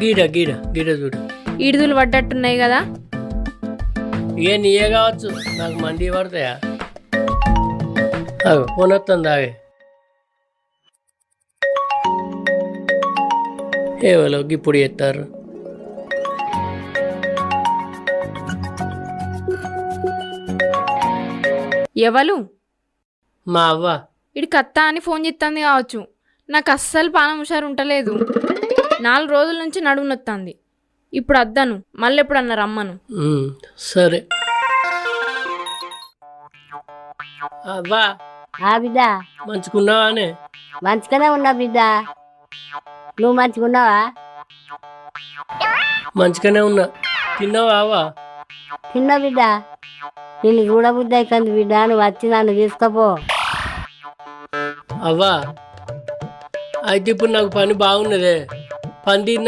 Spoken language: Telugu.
గీడ గీడ గీడ చూడు. ఇడుదులు పడ్డట్టున్నాయి కదా. ఏ నీయే కావచ్చు? నాకు మండి పడతాయా? వస్తుంది ఆగే ఏవలో ఇప్పుడు ఎత్తారు ఎవలు? మా అవ్వ. ఇడి కత్తా అని ఫోన్ చేస్తుంది కావచ్చు. నాకు అస్సలు పానం హుషారు ఉంటలేదు నాలుగు రోజుల నుంచి నడుము నొత్తాంది ఇప్పుడు అద్దను మళ్ళీ ఎప్పుడు అన్నారు అమ్మను ఉమ్, సరే. అవ్వా ఆ బిడ్డ. మంచుకున్నావానే? మంచిగానే ఉన్నా బిడ్డ. నువ్వు మంచిగున్నావా మంచిగానే ఉన్నా. తిన్నావా అవ్వా తిన్నా బిడ్డ. నిన్ను చూడబుద్ధి అవుతుంది బిడ్డ. నువ్వు వచ్చి నన్ను తీసుకపో. అవ్వా అయితే ఇప్పుడు నాకు పని బాగున్నదే. పని తీరినాక